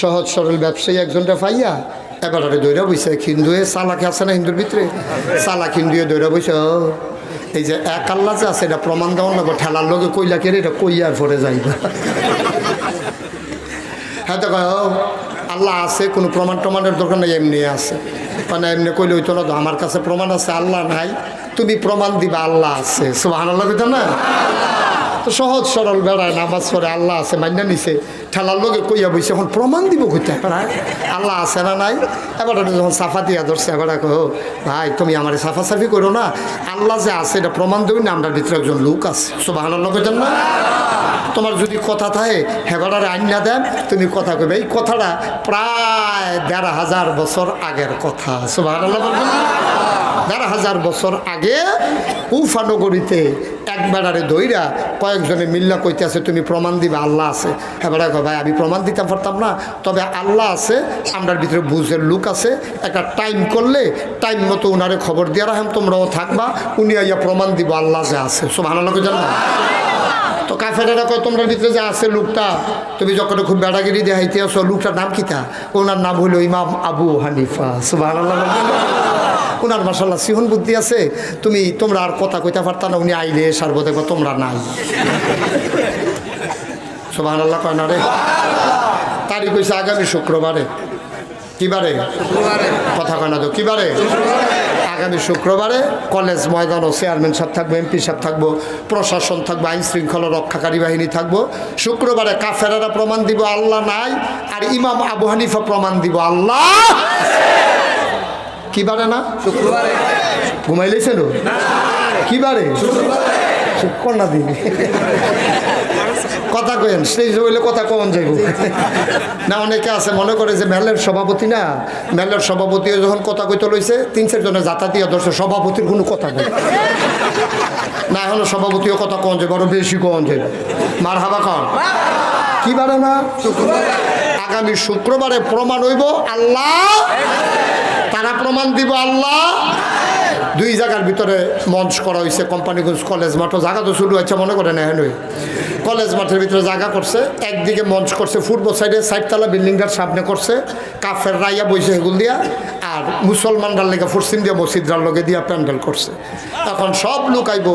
সহজ সরল ব্যবসায়ী একজনটা পাইয়া এবারে দৈরা বইছে, হিন্দুয়ে চালাকি আছে না হিন্দুর ভিতরে? চালাক হিন্দুয়ে দৈরা বইছে এই যে এক আল্লাহ যে আছে, এটা প্রমাণ দেওয়ার লাগবে ঠেলার লগে কইলা কেড়ে এটা কইয়ার পরে যাইবা হ্যাঁ তো আল্লাহ আছে, কোনো প্রমাণ টমানের দরকার নেই, এমনি আছে। মানে এমনি কইলে না তো আমার কাছে প্রমাণ আছে, আল্লাহ নাই। তুমি প্রমাণ দিবা, আল্লাহ আছে। সুবাহ আল্লাহ না? তো সহজ সরল বেড়ায় নামাজ পড়ে, আল্লাহ আছে মান্যা নিছে। ঠেলার লোকে কইয়া বইছে, এখন প্রমাণ দিব কইতে বেড়ায় আল্লাহ আছে না নাই? এবার যখন সাফা দিয়া ধরছে, এবার কো ভাই, তুমি আমার সাফা সাফি করো না। আল্লাহ যে আছে, এটা প্রমাণ দেবে না আমরা ভিতরে একজন লোক আছে। সুবাহ কইতেন না? তোমার যদি কথা থাকে হেবাডারে আইনা দেন। তুমি কথা কইবে। এই কথাটা প্রায় দেড় হাজার বছর আগের কথা। সুবাহ দেড় হাজার বছর আগে উফানগরীতে এক বেড়ারে দইরা কয়েকজনে মিল্লা কইতে আছে তুমি প্রমাণ দিবে, আল্লাহ আছে। বেড়া ভাই, আমি প্রমাণ দিতে পারতাম না। তবে আল্লাহ আছে, আমরার ভিতরে বুঝের লোক আছে। একটা টাইম করলে, টাইম মতো উনারে খবর দিয়ে রাখেন, তোমরাও থাকবা, উনি আইয়া প্রমাণ দিব, আল্লাহ যে আছে। সব ভালো লাগে জানো তো কাফেরেরা কয় তোমরা ভিতরে যে আছে, লোকটা, তুমি যখন খুব বেড়াগিরি দেখাইতে আসো লোকটার নাম কিতা ওনার নাম হইল ইমাম আবু হানিফা। সুবাহ ওনার মাসাল্লাহ সিহন বুদ্ধি আছে তুমি তোমরা আর কথা কইতে পারতা না উনি আইলে সারবো দেখব তোমরা নাই। সুবাহ আল্লাহ কয় না রে? তারিখ হয়েছে আগামী শুক্রবারে। কিবারে? কথা কয় না তো কিবারে? আগামী শুক্রবারে কলেজ ময়দান ও চেয়ারম্যান সাহেব থাকব এমপি সাহেব থাকব প্রশাসন থাকব আইন শৃঙ্খলা রক্ষাকারী বাহিনী থাকব। শুক্রবারে কাফেরারা প্রমাণ দিব আল্লাহ নাই আর ইমাম আবু হানিফা প্রমাণ দিব আল্লাহ! কিবারে না? শুক্রবারে। ঘুমাইলেছেন কিবারে? কন্যা দিন কথা কেন সেই হইলে কথা কখন যাইব। না অনেকে আছে মনে করে যে মেলের সভাপতি না। মেলের সভাপতি যখন কথা কইতে লইছে তিন চারজনে জাতাতীয় দর্শ সভাপতির কোনো কথা নেই না এখনও সভাপতিও কথা কন যাবে আরও বেশি কন যাবে মার হাবা কন কি বারে না আগামী শুক্রবারে প্রমাণ হইব আল্লাহ তারা প্রমাণ দিব আল্লাহ, দুই জায়গার ভিতরে মঞ্চ করা হয়েছে কোম্পানিগঞ্জ কলেজ মাঠও, জায়গা তো শুরু হয়েছে, মনে করেন এখন কলেজ মাঠের ভিতরে জায়গা করছে, একদিকে মঞ্চ করছে ফুটবল সাইডে সাইডতলা বিল্ডিংটার সামনে করছে, কাফের রাইয়া বইছে এগুল দিয়া আর মুসলমানরার লেগে পশ্চিম দিয়া মসজিদরার লগে দিয়া প্যান্ডেল করছে। এখন সব লোক আইব,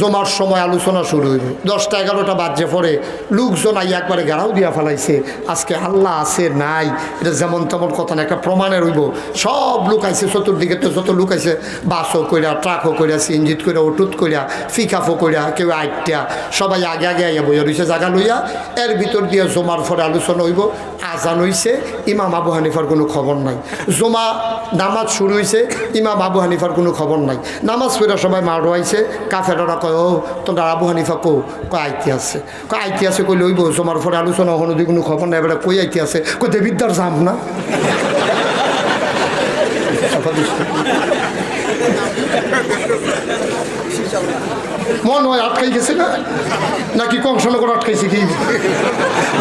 জমার সময় আলোচনা শুরু হইব। দশটা, এগারোটা বাজে পরে লোকজন আই একবারে গেরাও দিয়া ফেলাইছে। আজকে আল্লাহ আছে, নাই, এটা যেমন তেমন কথা না, একটা প্রমাণের হইব। সব লোক আইছে, চতুর্দিকে তো যত লোক আইছে, বাসও কইরা, ট্রাকও কইরা সিঞ্জিত কইরা ওটুত কইরা, ফিকাফও কইরা, কেউ আইটা সবাই আগে আগে আইয়া বইয়া রইছে জায়গা লইয়া। এর ভিতর দিয়ে জমার পরে আলোচনা হইব। আজান হইছে, ইমাম আবু হানিফার কোনো খবর নাই। জমা নামাজ শুরু হয়েছে ইমাম আবু হানিফার কোনো খবর নাই। নামাজ পড়া সবাই মার রয়েছে কাফেরা কয় ও তোমরা আবু হানিফা কো কয় আইতি আছে। কয় আইতি আছে? কই লইব। জমার পরে আলোচনা হনো দি কোনো খবর নাই এবার কই আইতি আছে? কই দেবিদ্যার যাম না? মন হয় আটকাই গেছে না? নাকি কংসনগর আটকাইছে কি?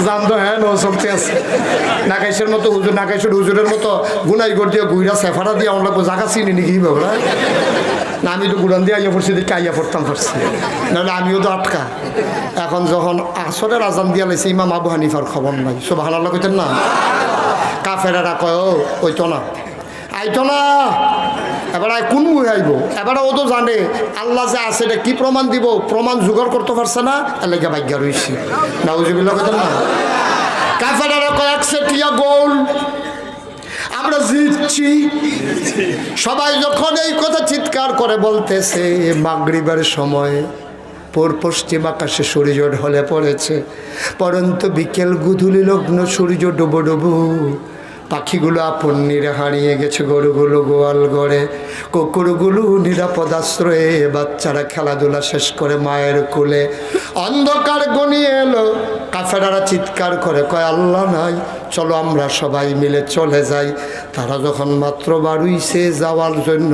জান তো হ্যাঁ নো চলতে আছে। নাকাইশের মতো হুজুর, নাকাইশের হুজুরের মতো গুনাই গড় দিয়ে গুইরা সেফারা দিয়ে আমরা জায়গা চিনি নাকি বাবরা না, আমি তো গুড়ান দিয়ে আইয়া পড়ছি দেখে আইয়া পড়তাম পারছি নাহলে আমিও তো আটকা। এখন যখন আসরের আজান দিয়া লাইছে, ইমাম আবু হানিফার খবর নাই। সব হালাল্লা কইতেন না? কাফেরারা কয়, ও, ওইতো না। আইতো না। এবার কোন মুহে আইব? এবার ও তো জানে, আল্লাহ যে আছে এটা কি প্রমাণ দিব? প্রমাণ জোগাড় করতে পারছে না? এলাকা ভাগ্য রয়েছে না? উজিবিল্লা কথা না সেটিয়া গোল, আমরা জিতছি। সবাই যখন এই কথা চিৎকার করে বলতেছে, মাগরিবের সময় পর পশ্চিম আকাশে সূর্য ঢলে পড়েছে, পরন্ত বিকেল গুধুলি লগ্ন সূর্য ডুবো ডুবো। পাখিগুলো আপন নিরে হারিয়ে গেছে গরুগুলো গোয়াল গড়ে। কুকুরগুলো নিরাপদ আশ্রয়ে বাচ্চারা খেলাধুলা শেষ করে মায়ের কোলে। অন্ধকার গনিয়ে এলো, কাফেরারা চিৎকার করে, কয়, আল্লাহ নাই, চলো আমরা সবাই মিলে চলে যাই। তারা যখন মাত্র বাড়ুইছে যাওয়ার জন্য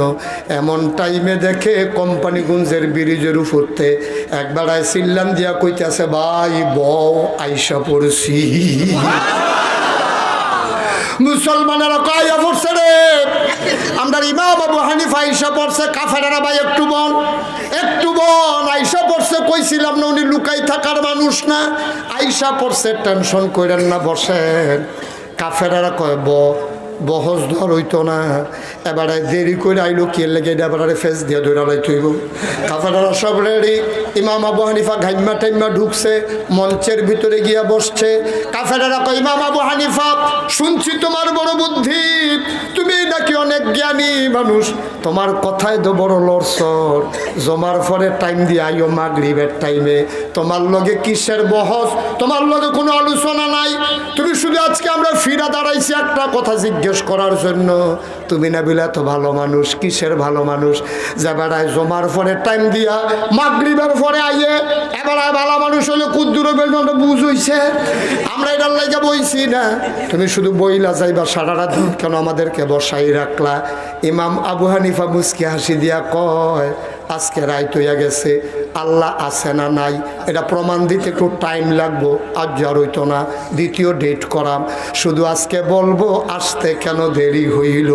এমন টাইমে দেখে কোম্পানিগঞ্জের ব্রিজের উপরতে একবেলায় সিল্লান দিয়া কইতেছে, ভাই, বউ, আইসা পড়ছি। মুসলমানেরা কয়া পড়ছে রে? আমরা ইমাম বাবু হানিফা আইসা পড়ছে, কাফেরারা ভাই, একটু বল একটু বল। আইসা পড়ছে, কইছিলাম না উনি লুকাই থাকার মানুষ না। আইসা পড়ছে, টেনশন করেন না, বসেন। কাফেরারা কয়, ব বহজ ধর হইতো না। এবারে দেরি করে আইলো, কে লেগে এবারে ফেস দিয়ে ধরে লাইতে হইব। কাফেরারা সব রেডি ইমাম আবু হানিফা ঘাইমা টাইমা ঢুকছে, মঞ্চের ভিতরে গিয়া বসছে। কাফেরারা কয়, ইমাম আবু হানিফা, শুনছি তোমার বড় বুদ্ধি। তুমি নাকি অনেক জ্ঞানী মানুষ। তোমার কথায় তো বড় লড়সর। জমার পরে টাইম দিয়ে আইও মাগরিবের টাইমে তোমার লগে কিসের বহস? তোমার লগে কোনো আলোচনা নাই। তুমি শুধু আজকে আমরা ফিরা দাঁড়াইছি, একটা কথা জিজ্ঞেস করার জন্য, তুমি না বিলে ভালো মানুষ, কিসের ভালো মানুষ? যে বেড়ায় জমার পরে টাইম দিয়া, মাগরিবের পরে আইয়ে, এবার ভালো মানুষ হলে কুদ্দুর বেলটা বুঝ হইছে। আমরা এটার লাগে বইছি না। তুমি শুধু বইলা যাইবা, সারা রাত কেন আমাদেরকে বসাই রাখলা? ইমাম আবু হানিফা মুসকি হাসি দিয়া কয় আজকে রায় তৈয়া গেছে, আল্লাহ আছে না নাই? এটা প্রমাণ দিতে একটু টাইম লাগবো, আজ জ্বর হইতো না, দ্বিতীয় ডেট করাম। শুধু আজকে বলব, আসতে কেন দেরি হইল?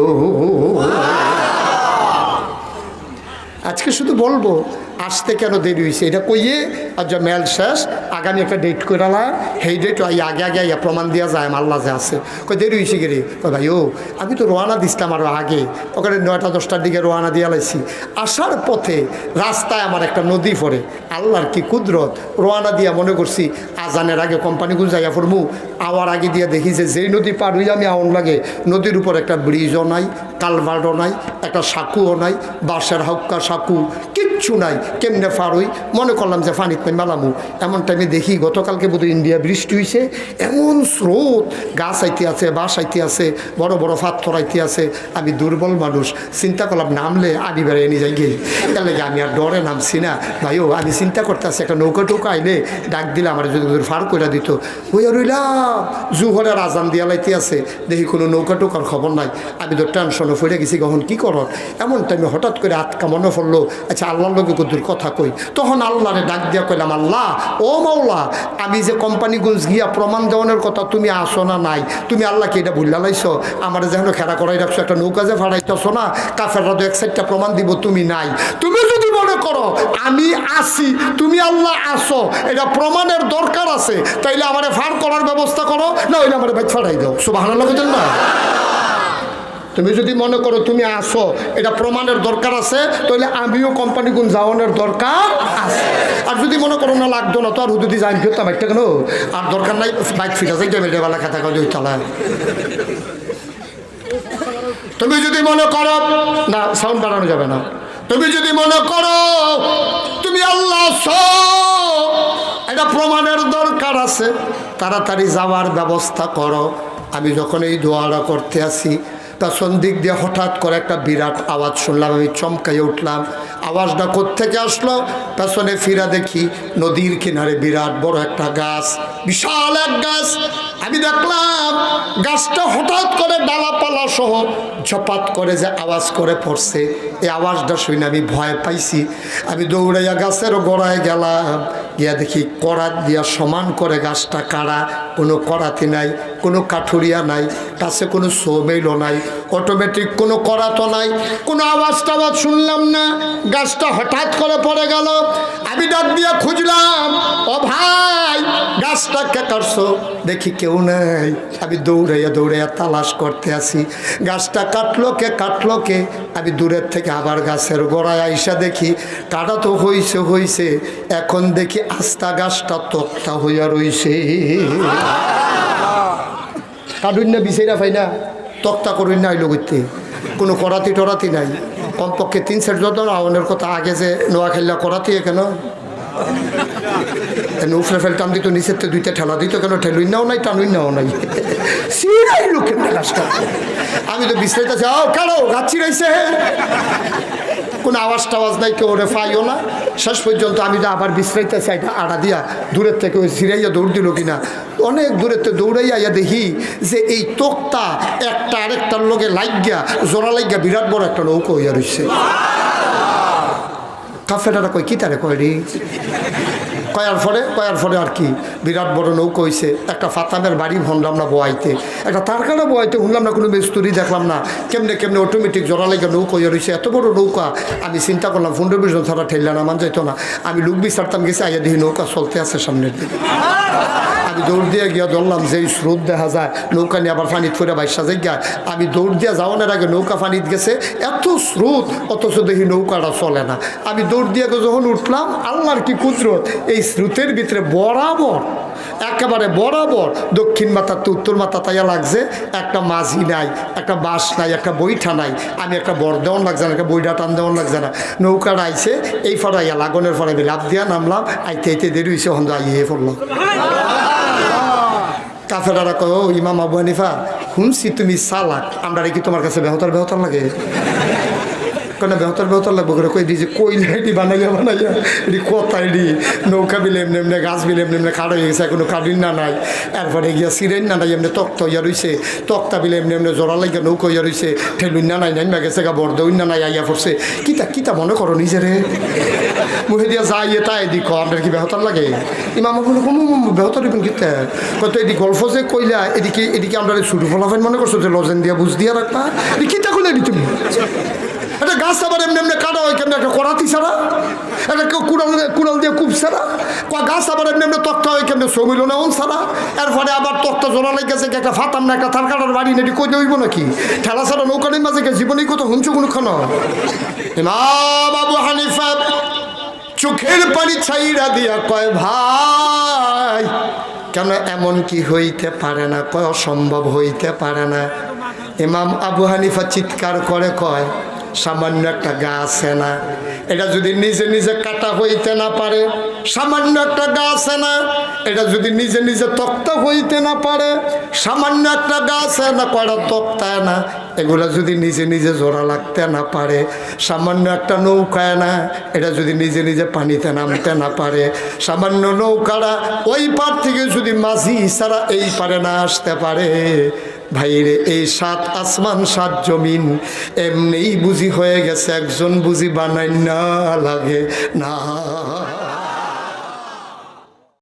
আজকে শুধু বলব, আসতে কেন দেরি হয়েছে? এটা কইয়ে আর যা মেল শেষ, আগামী একটা ডেট করালা সেই ডেট আই, আগে আগে আইয়া প্রমাণ দেওয়া যায় আল্লাহ যে আছে। কই দেরি হয়েছে গেরে কই ভাই, ও, আমি তো রোয়ানা দিছিলাম আরও আগে। ওখানে নয়টা, দশটার দিকে রোয়ানা দিয়া লাইছি। আসার পথে রাস্তায় আমার একটা নদী পড়ে। আল্লাহর কি কুদরত? রোয়ানা দিয়া মনে করছি আজানের আগে কোম্পানিগুলো যাইয়া পড়মু আওয়ার আগে দিয়ে দেখি যে যেই নদী পার হইয়া আমি আউন লাগে, নদীর উপর একটা ব্রিজও নাই, কালভার্টও নাই, একটা সাঁকুও নাই, বাঁশের হাউকা সাঁকু, কিচ্ছু নাই, কেমনে পার হই? মনে করলাম যে ফানিত পাই মেলামু এমন টাইমে দেখি, গতকালকে বোধহয় ইন্ডিয়া বৃষ্টি হয়েছে এমন স্রোত, গাছ আইতে আছে, বাঁশ আইতে আছে, বড় বড় পাথর আইতে আছে, আমি দুর্বল মানুষ, চিন্তা করলাম নামলে আনি বেড়ে নিয়ে যাই গিয়ে আমি আর ডরে নামছি না। ভাইও, আমি চিন্তা করতে একটা নৌকা টৌকা আইলে ডাক দিলে আমার যদি দূর ফার করে দিত। ওই রইলাম, জুহরের আজান দিয়া লাইতে আছে। দেখি কোনো নৌকা টোকার খবর নাই। আমি তো টেনশনে ফিরে গেছি, কখন কি করত এমন টাইমে হঠাৎ করে আটকা মনে পড়ল। আচ্ছা আল্লাহর লোকে কদ্দুর কথা কই? তখন আল্লাহরে ডাক দিয়া কইলাম, আল্লাহ, ও মাওলা, আমি যে কোম্পানিগঞ্জ গিয়া প্রমাণ দেওয়ানোর কথা তুমি আসো না নাই? তুমি আল্লাহকে এটা ভুল্লা লাইছ? আমার যেন খেলা করাই রাখছো, একটা নৌকা যে ফাড়াইতেছো না, কাফেররা তো এক সাইডটা প্রমাণ দিব তুমি নাই। তুমি যদি মনে করো, আমি আসি, তুমি আল্লাহ আসো, এটা প্রমাণের দরকার আছে তাইলে আমারে ফার করার ব্যবস্থা করো না হইলে আমার বাইক ফাড়াই দাও। সুবাহ না? তুমি যদি মনে করো তুমি আসো এটা প্রমাণের দরকার আছে তাহলে আমিও কোম্পানি গুণ যাওয়ানোর দরকার আছে। আর যদি মনে করো না লাগতো না তো আর হুদুদি যাই ফিরতাম একটা কেন আর দরকার নাই বাইক ফিরা যাই টেবিল বেলা খাতা করে ওই চালা তুমি যদি মনে করো না সাউন্ড বাড়ানো যাবে না। তুমি যদি মনে করো তুমি আল্লাহ আছো, এটা প্রমাণের দরকার আছে। তাড়াতাড়ি যাওয়ার ব্যবস্থা করো। আমি যখন এই দোয়াটা করতে আসি, পেছন দিক দিয়ে হঠাৎ করে একটা বিরাট আওয়াজ শুনলাম, আমি চমকাই উঠলাম। আওয়াজটা কোত্থেকে আসলো? পেছনে ফিরা দেখি নদীর কিনারে বিরাট বড় একটা গাছ, বিশাল এক গাছ। আমি দেখলাম গাছটা হঠাৎ করে ডালাপালা সহ ঝপাত করে যে আওয়াজ করে পড়ছে। এই আওয়াজটা শুনে আমি ভয় পাইছি। আমি দৌড়াইয়া গাছের গোড়ায় গেলাম। গিয়া দেখি করাত দিয়া সমান করে গাছটা কাড়া, কোনো করাতি নাই, কোনো কাঠুরিয়া নাই কাছে কোনো সৌমেলও নাই অটোমেটিক কোনো করাতো নাই, কোনো আওয়াজ টাওয়াজ শুনলাম না। গাছটা হঠাৎ করে পড়ে গেল। আমি ডাক দিয়া খুঁজলাম, ও ভাই গাছটা কে কাটছো? দেখি কেউ নেই। আমি দৌড়াইয়া দৌড়াইয়া তালাশ করতে আসি। গাছটা কাটলো কে কাটলো কে? আমি দূরের থেকে আবার গাছের গোড়ায় আইসা দেখি, কাটা তো হইছে হইছে। এখন দেখি আস্তা গাছটা তক্তা হইয়া রইছে। কাটুন না, বিছাইরা পাই না তক্তা করুন না আইলো করতে কোনো করাতি টরাতি নাই। কমপক্ষে তিন সেট যত আওয়ানের কথা আগে যে নোয়া খেললা করাতে কেন উফরে ফেলতাম দিত, নিচের তো দুইটা ঠেলা দিত কেন? ঠেলুই নাও নাই টানুই নাও নাই। সিরাই লোকের আমি তো বিশ্রাইতে যাও কেন গাছ চিরাইছে। কোনো আওয়াজ টাওয়াজ নাই, কেউ ওরে পাইও না। শেষ পর্যন্ত আমি তো আবার বিশ্রাইতেছি এটা আড়া দিয়া দূরের থেকে ওই সিরাইয়া দৌড় দিল কিনা। অনেক দূরেতে দৌড়াইয়া ইয়া দেখি যে এই তোকটা একটা আরেকটার লোকে লাগিয়া জোড়া লাগিয়া বিরাট বড় একটা নৌকো হইয়া রয়েছে কাফেটারা কই কী তারে কয় রে? কয়ার ফলে কয়ার ফলে আর কি বিরাট বড় নৌকো হইছে। একটা ফাতামের বাড়ি ভনলাম না বোয়াইতে। একটা তারকানা বোয়াইতে শুনলাম না, কোনো মিস্তুরি দেখলাম না। কেমনে কেমনে অটোমেটিক জোড়া লেগে নৌকো হয়ে রয়েছে এত বড় নৌকা, আমি চিন্তা করলাম ফুন্ডে বিজন ছাড়া ঠেললা না, মান যাইতো না। আমি লুক বিচারতাম, গেছি, আইয়া দেখি নৌকা চলতে আছে সামনের দিকে। আমি দৌড় দিয়ে গিয়ে ধরলাম যে স্রোত দেখা যায়, নৌকা নিয়ে আবার পানিত ফুরে বাইসা যাই গিয়া আমি দৌড় দিয়ে যাওয়ানোর আগে নৌকা পানিত গেছে। এত স্রোত, অথচ দেখি নৌকাটা চলে না। আমি দৌড় দিয়ে যখন উঠলাম, আল্লাহর কি কুদরত, এই স্রোতের ভিতরে বরাবর, একেবারে বরাবর দক্ষিণ মাথা তো উত্তর মাথা তাইয়া লাগছে। একটা মাঝি নাই, একটা বাঁশ নাই, একটা বইঠা নাই। আমি একটা বর দেওয়ান লাগছে না, একটা বইটা টান দেওয়ান লাগছে না। নৌকাটা আইছে এই ফড়াইয়া লাগনের ফড়াই লাভ দিয়া নামলাম, আইতে আইতে দেরি হয়েছে হন্দ আইয়ে পড়লাম কাফেরারা ও ইমাম আবু হানিফা, শুনছি তুমি সালাক আমরা কি তোমার কাছে বেহতার বেহতার লাগে? কেন বেহতার বেহতার লাগবো করে। কই দি যে কইলা এটি বানাইয়া বানাইয়া, এটি কথা এটি নৌকা বিলে এমনি এমনি, গাছ বিলে এমনি এমনি কাঠ হয়ে গেছে, এখনও কাঠিন না নাই। এরপরে গিয়া সিরেন না নাই, এমনি তক্ত হইয়া রইছে। তক্তা বিলে এমনি এমনি জোড়া লাগিয়া নৌকা হইয়া রইছে। ঠেলুন না নাই, নাইমা গেছে গা বর্দ না নাই, আইয়া পড়ছে। কিতা কিতা মনে করো নিজেরে মুহে দিয়া যাই, এটা এদিক আপনার কি বেহতার লাগে? ইমাম বলে কম বেহতার দিবেন কিতা? কত এদিক গল্প যে কইলা, এদিকে এদিকে আমরা ছুটু ফলাফেন মনে করছ যে লজেন দিয়া বুঝ দিয়া রাখবা? কিতা কইলা তুমি? একটা গাছ আবার এমনি এমনি কাটা হয়, কেমনি একটা করাতি ছাড়া? একটা কেউ কুড়াল কুড়াল দিয়ে কূপ ছাড়া? গাছ আবার এমনি এমনি তক্তা হয়, কেমনি সমিল না ওন ছাড়া? এরপরে আবার তক্তা জোড়া লেগেছে কি একটা ফাতাম না একটা থার কাটার বাড়ি, নেটি কই হইব নাকি? ঠেলা ছাড়া নৌকানির মাঝে জীবনেই কত হুঁচু কোনো খানো ইমাম হানিফা চোখের পানি ছাইরা দিয়া কয়, ভাই, কেন এমন কি হইতে পারে না? কয়, অসম্ভব হইতে পারে না। ইমাম আবু হানিফা চিৎকার করে কয় সামান্য একটা গাছ না। এটা যদি নিজে নিজে কাটা হইতে না পারে, সামান্য একটা গাছ না। এটা যদি নিজে নিজে তক্তা হইতে না পারে, সামান্য একটা গাছ না, কয়টা তক্তায় না। এগুলা যদি নিজে নিজে জোড়া লাগতে না পারে, সামান্য একটা নৌকায় না। এটা যদি নিজে নিজে পানিতে নামতে না পারে, সামান্য নৌকারা ওই পার থেকে যদি মাঝি ছাড়া এই পারে না আসতে পারে। ভাইরে, এই সাত আসমান, সাত জমিন, এমনিই বুঝি হয়ে গেছে, একজন বুঝি বানাই না লাগে, না